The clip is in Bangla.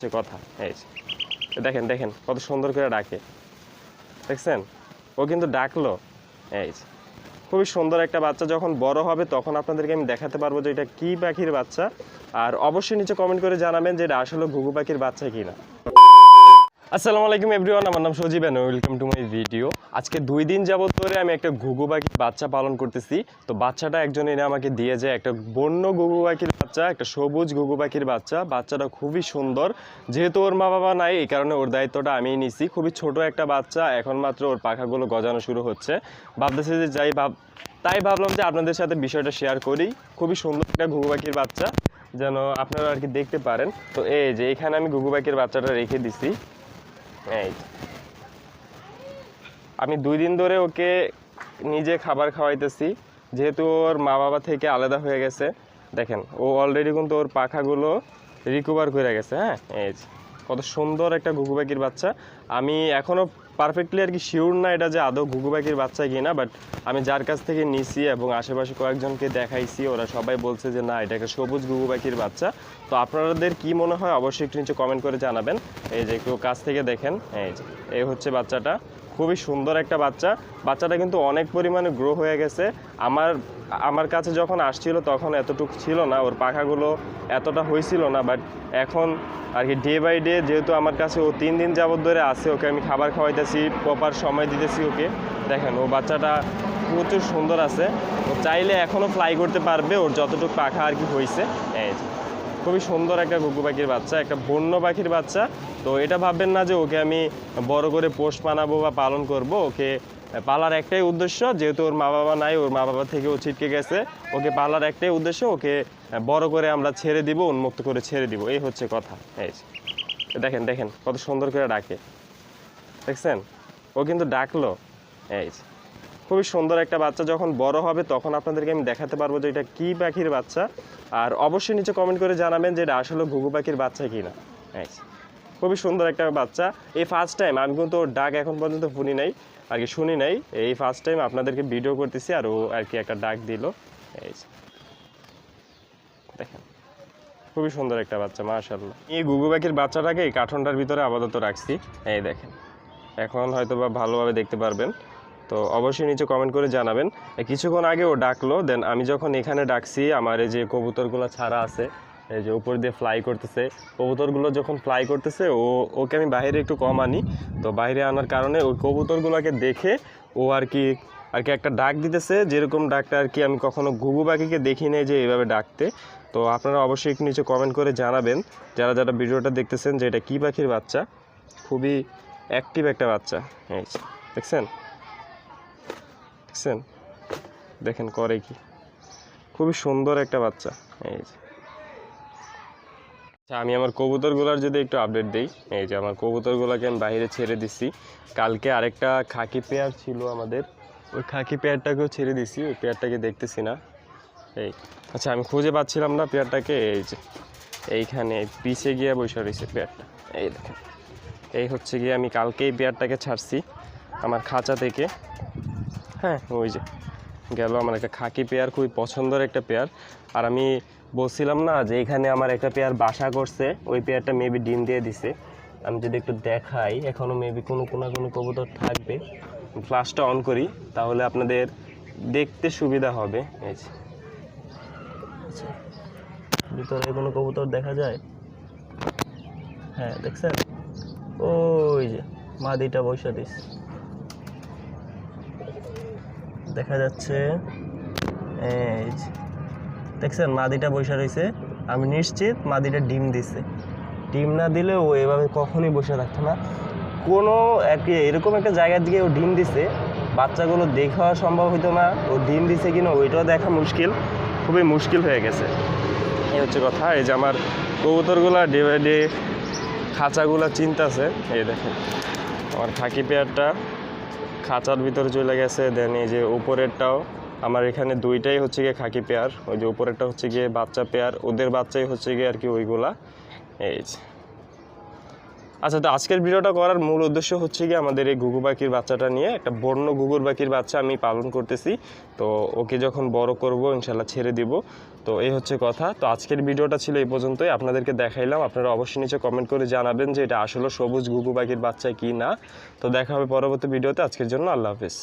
হচ্ছে কথা, এই দেখেন দেখেন, কত সুন্দর করে ডাকে। দেখছেন? ও কিন্তু ডাকলো, এই খুবই সুন্দর একটা বাচ্চা, যখন বড় হবে তখন আপনাদেরকে আমি দেখাতে পারব যে এটা কি পাখির বাচ্চা। আর অবশ্যই নিচে কমেন্ট করে জানাবেন যে এটা আসলে ঘুঘু পাখির বাচ্চা কিনা। আসসালামু আলাইকুম এভরিওয়ান, আমার নাম Sajib and welcome to my video আজকে দুই দিন যাবত ধরে আমি একটা ঘুঘু পাখির বাচ্চা পালন করতেছি। তো বাচ্চাটা একজন এনে আমাকে দিয়ে যায় একটা বন্য ঘুঘু পাখির বাচ্চা, একটা সবুজ ঘুঘু পাখির বাচ্চা। বাচ্চাটা খুবই সুন্দর। যেহেতু ওর মা বাবা নাই, এই কারণে ওর দায়িত্বটা আমিই নিছি। খুবই ছোট একটা বাচ্চা, এখন মাত্র ওর পাখাগুলো গজানো শুরু হচ্ছে। ভাবতেছি যে যাই ভাব, তাই ভাবলাম যে আপনাদের সাথে বিষয়টা শেয়ার করি। খুবই সুন্দর একটা ঘুঘু পাখির বাচ্চা, যেন আপনারা আর কি দেখতে পারেন। তো এই যে এখানে আমি ঘুঘু পাখির বাচ্চাটা রেখে দিছি। আমি দুই দিন ধরে ওকে নিজে খাবার খাওয়াইতেছি। যেহেতু ওর মা বাবা থেকে আলাদা হয়ে গেছে। দেখেন, ও অলরেডি কিন্তু ওর পাখাগুলো রিকভার করে গেছে হ্যাঁ? এই কত সুন্দর একটা ঘুঘু পাখির বাচ্চা। আমি এখনও পারফেক্টলি আর কি শিওর না এটা যে আদৌ ঘুঘু পাখির বাচ্চা কিনা বাট আমি যার কাছ থেকে নিছি এবং আশেপাশে কয়েকজনকে দেখাইছি, ওরা সবাই বলছে যে না, এটা একটা সবুজ ঘুঘু পাখির বাচ্চা। তো আপনাদের কি মনে হয়, অবশ্যই একটু নিচে কমেন্ট করে জানাবেন। এই যে একটু কাছ থেকে দেখেন, এই যে, এই হচ্ছে বাচ্চাটা। খুবই সুন্দর একটা বাচ্চা। বাচ্চাটা কিন্তু অনেক পরিমাণে গ্রো হয়ে গেছে। আমার আমার কাছে যখন আসছিল তখন এতটুকু ছিল না। ওর পাখাগুলো এতটা হয়েছিল না বাট এখন আর কি ডে বাই ডে যেহেতু আমার কাছে ও তিন দিন যাবত ধরে আছে, ওকে আমি খাবার খাওয়াইতেছি প্রপার সময় দিতেছি ওকে। দেখেন, ও বাচ্চাটা প্রচুর সুন্দর আছে। ও চাইলে এখনও ফ্লাই করতে পারবে, ওর যতটুকু পাখা আর কি হয়েছে এই। খুবই সুন্দর একটা ঘুঘু পাখির বাচ্চা, একটা বন্য পাখির বাচ্চা। তো এটা ভাববেন না যে ওকে আমি বড় করে পোষ বানাবো বা পালন করব। ওকে পালার একটাই উদ্দেশ্য, যেহেতু ওর মা বাবা নাই, ওর মা বাবা থেকে ও ছিটকে গেছে। ওকে পালার একটাই উদ্দেশ্য, ওকে বড় করে আমরা ছেড়ে দিব, উন্মুক্ত করে ছেড়ে দিব। এই হচ্ছে কথা। এই দেখেন দেখেন, কত সুন্দর করে ডাকে। দেখছেন? ও কিন্তু ডাকলো। এই। খুবই সুন্দর একটা বাচ্চা। যখন বড় হবে তখন আপনাদেরকে আমি দেখাতে পারব যে এটা কি পাখির বাচ্চা। আর অবশ্যই নিচে কমেন্ট করে জানাবেন যে এটা আসলে ঘুঘু পাখির বাচ্চা কি না। খুবই সুন্দর একটা বাচ্চা। এই ফার্স্ট টাইম আমি কিন্তু ডাক এখন পর্যন্ত শুনি নাই আর কি শুনি নাই। এই ফার্স্ট টাইম আপনাদেরকে ভিডিও করতেছি আর ও আর কি একটা ডাক দিল। এই দেখেন, খুবই সুন্দর একটা বাচ্চা মাশাল্লাহ এই ঘুঘু পাখির বাচ্চাটাকে এই কাঠনটার ভিতরে আপাতত রাখছি। এই দেখেন, এখন হয়তো বা ভালোভাবে দেখতে পারবেন। তো অবশ্যই নিচে কমেন্ট করে জানাবেন। কিছুক্ষণ আগে ও ডাকলো দেন আমি যখন এখানে ডাকছি, আমার এই যে কবুতরগুলো ছাড়া আছে, এই যে উপর দিয়ে ফ্লাই করতেছে, কবুতরগুলো যখন ফ্লাই করতেছে, ও, ওকে আমি বাইরে একটু কম আনি। তো বাইরে আনার কারণে ওই কবুতরগুলোকে দেখে ও আর কি আর কি একটা ডাক দিতেছে, যেরকম ডাকটা আর কি আমি কখনো ঘুঘু পাখিকে দেখি যে এইভাবে ডাকতে। তো আপনারা অবশ্যই একটু নিচে কমেন্ট করে জানাবেন, যারা যারা ভিডিওটা দেখতেছেন যে এটা কী পাখির বাচ্চা, খুবই অ্যাক্টিভ একটা বাচ্চা। এই দেখছেন? দেখছেন? দেখেন করে কি? খুবই সুন্দর একটা বাচ্চা। এই যে। আচ্ছা আমি আমার কবুতরগুলোর যদি একটু আপডেট দিই। এই যে, আমার কবুতরগুলোকে আমি বাইরে ছেড়ে দিছি। কালকে আরেকটা খাকি পেয়ার ছিল আমাদের। ওই খাকি পেয়ারটাকেও ছেড়ে দিছি। ওই পেয়ারটাকে দেখতেছি না। এই। আচ্ছা আমি খুঁজে পাচ্ছিলাম না পেয়ারটাকে এই যে। এইখানে পিছে গিয়ে বসে রয়েছে পেয়ারটা এই দেখেন। এই হচ্ছে গিয়ে আমি কালকেই পেয়ারটাকে ছাড়ছি আমার খাঁচা থেকে। হ্যাঁ ওই যে। গেল আমার একটা খাকি পেয়ার খুবই পছন্দের একটা পেয়ার। আর আমি বলছিলাম না যে এখানে আমার একটা পেয়ার বাসা করছে ওই পেয়ারটা মেবি ডিম দিয়ে দিছে। আমি যদি একটু দেখাই এখনও মেবি কোনো কোনো কোনো কবুতর থাকবে। ফ্লাশটা অন করি তাহলে আপনাদের দেখতে সুবিধা হবে। এই আচ্ছা, ভিতরে কোনো কবুতর দেখা যায়? হ্যাঁ দেখছেন? ওই যে মাদিটা বসে দিস দেখা যাচ্ছে। দেখছেন মাদিটা বসে রয়েছে। আমি নিশ্চিত মাদিটা ডিম দিছে। ডিম না দিলে ও এভাবে কখনোই বসে থাকতো না। কোনো একটি এরকম একটা জায়গার দিকে ও ডিম দিছে। বাচ্চাগুলো দেখা সম্ভব হতো না। ও ডিম দিছে কিনা ওইটাও দেখা মুশকিল। খুবই মুশকিল হয়ে গেছে। এই হচ্ছে কথা। এই যে আমার কবুতরগুলা ডে বাই ডে খাঁচাগুলা চিনতেছে। এই দেখেন, আমার খাকি পেয়ারটা। খাঁচার ভিতরে চলে গেছে দেন এই যে উপরেরটাও। আমার এখানে দুইটাই হচ্ছে গিয়ে খাকি পেয়ার ওই যে উপরেরটা হচ্ছে গিয়ে বাচ্চা পেয়ার ওদের বাচ্চাই হচ্ছে গিয়ে আর কি ওইগুলা। এই যে। আচ্ছা তো আজকের ভিডিওটা করার মূল উদ্দেশ্য হচ্ছে কি আমাদের এই ঘুঘু পাখির বাচ্চাটা নিয়ে একটা বন্য ঘুঘুর পাখির বাচ্চা আমি পালন করতেছি। তো ওকে যখন বড় করব ইনশাল্লাহ ছেড়ে দিব। তো এই হচ্ছে কথা। তো আজকের ভিডিওটা ছিল এই পর্যন্তই। আপনাদেরকে দেখাইলাম। আপনারা অবশ্যই নিচে কমেন্ট করে জানাবেন যে এটা আসলে সবুজ ঘুঘু পাখির বাচ্চা কি না তো দেখা হবে পরবর্তী ভিডিওতে। আজকের জন্য আল্লাহ হাফিজ।